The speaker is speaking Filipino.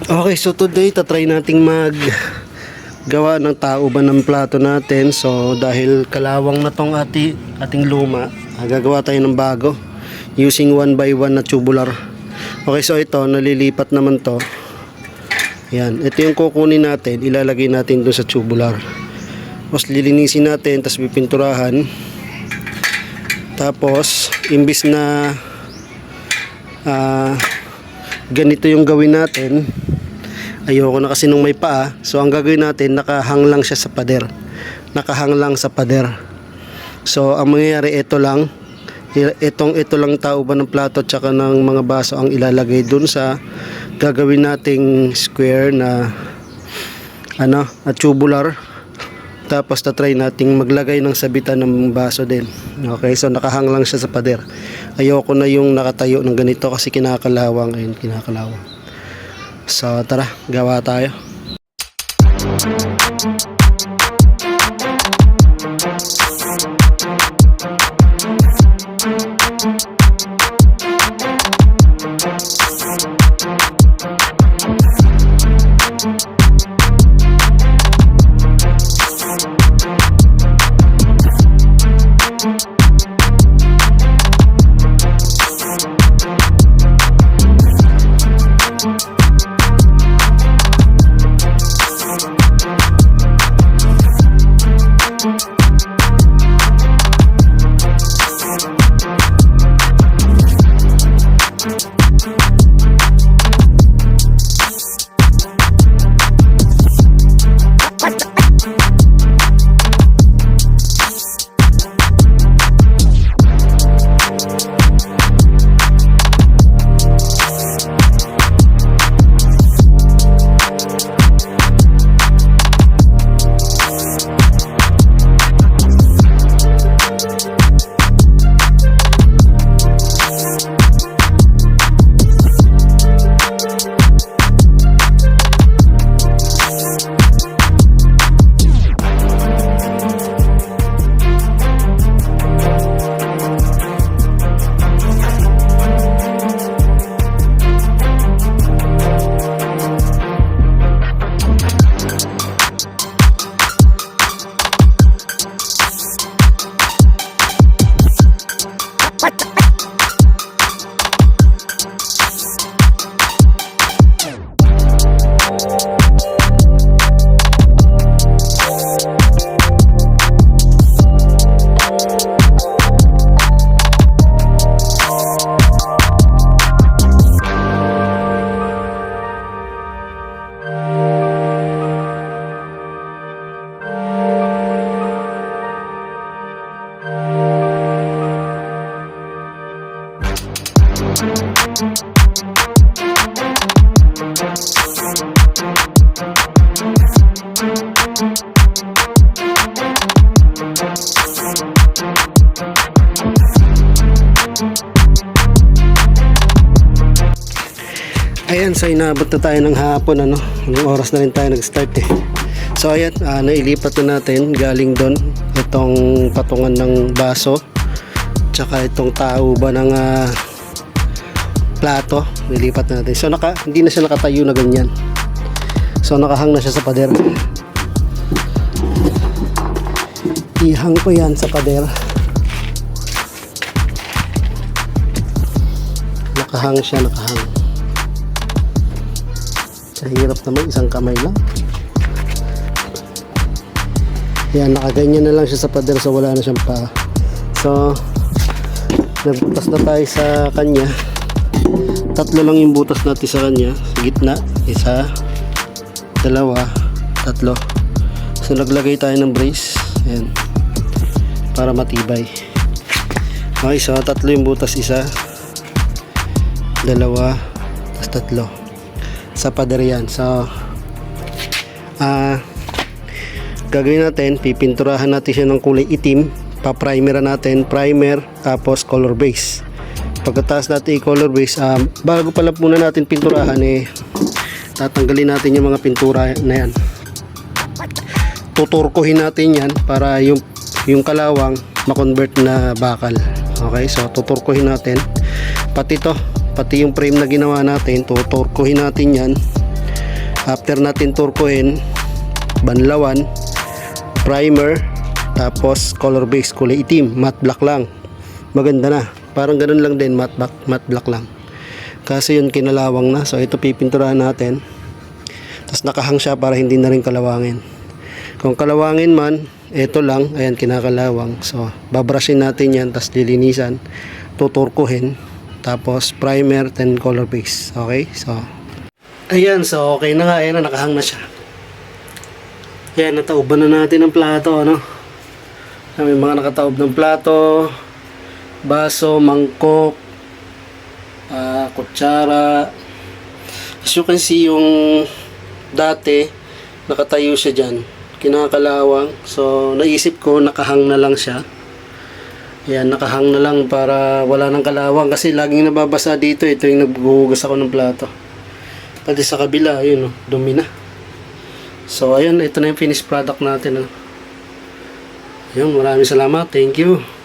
Okay, so today tatry nating mag gawa ng tao ba ng plato natin. So dahil kalawang na tong ati, ating luma, ah, gagawa tayo ng bago using one by one na tubular. Okay, so ito nalilipat naman to. Yan, ito yung kukunin natin, ilalagay natin dun sa tubular. Tapos lilinisin natin, tapos pipinturahan. Tapos, imbis na ah, ganito yung gawin natin, ayoko na kasi nung may paa. So, ang gagawin natin, nakahang lang siya sa pader. Nakahang lang sa pader. So, ang mangyayari, ito lang. Itong ito lang tao ba ng plato tsaka ng mga baso ang ilalagay dun sa gagawin nating square na ano, at tubular. Tapos tatry nating maglagay ng sabitan ng baso din. Okay, so nakahang lang siya sa pader. Ayoko na yung nakatayo ng ganito kasi kinakalawang. Ayun, kinakalawang. So tara, gawa tayo. Ayan, so inabot na tayo ng hapon ano. Anong oras na rin tayo nag-start eh. So ayan, ah, nailipat na natin galing doon itong patungan ng baso tsaka itong tao ba ng ah, plato nilipat na natin. So naka, hindi na siya nakatayo na ganyan. So nakahang na siya sa pader. Ihang ko yan sa pader. Nakahang siya, nakahang. Sa hirap naman, isang kamay lang. Yan, nakaganyan na lang siya sa pader so wala na siyang pa. So, nagbutas na tayo sa kanya. Tatlo lang yung butas natin sa kanya. Sa gitna, isa, dalawa, tatlo. So, naglagay tayo ng brace. Ayan. Para matibay. Okay, so tatlo yung butas. Isa, dalawa, tapos tatlo sa pader. So, ah, gagawin natin, pipinturahan natin siya ng kulay itim, pa-primer natin, primer, tapos color base. Pagkatapos natin i-color base, ah, bago pala muna natin pinturahan, eh, tatanggalin natin yung mga pintura na yan. Tuturkuhin natin yan para yung, yung kalawang makonvert na bakal. Okay, so tuturkuhin natin. Pati to, pati yung frame na ginawa natin, tuturkuhin natin yan After natin turkuhin, banlawan, primer, tapos color base, kulay itim, matte black lang. Maganda na. Parang ganun lang din, matte black, matte black lang. Kasi yun kinalawang na. So ito pipinturahan natin. Tapos nakahang siya para hindi na rin kalawangin. Kung kalawangin man, ito lang, ayan kinakalawang. So babrushin natin yan, tapos lilinisan, tuturkuhin, tapos primer, then color base. Okay? So Ayan, so okay na nga, ayan na, nakahang na siya. Ayan, natauban na natin ang plato, ano? May mga nakataob ng plato, baso, mangkok, ah, kutsara. As you can see, yung dati, nakatayo siya dyan. Kinakalawang. So, naisip ko, nakahang na lang siya. Ayan, nakahang na lang para wala nang kalawang. Kasi laging nababasa dito. Ito yung naghuhugas ako ng plato. Pati sa kabila, yun, oh, dumi na. So, ayun, ito na yung finished product natin. Oh. Ayun, maraming salamat. Thank you.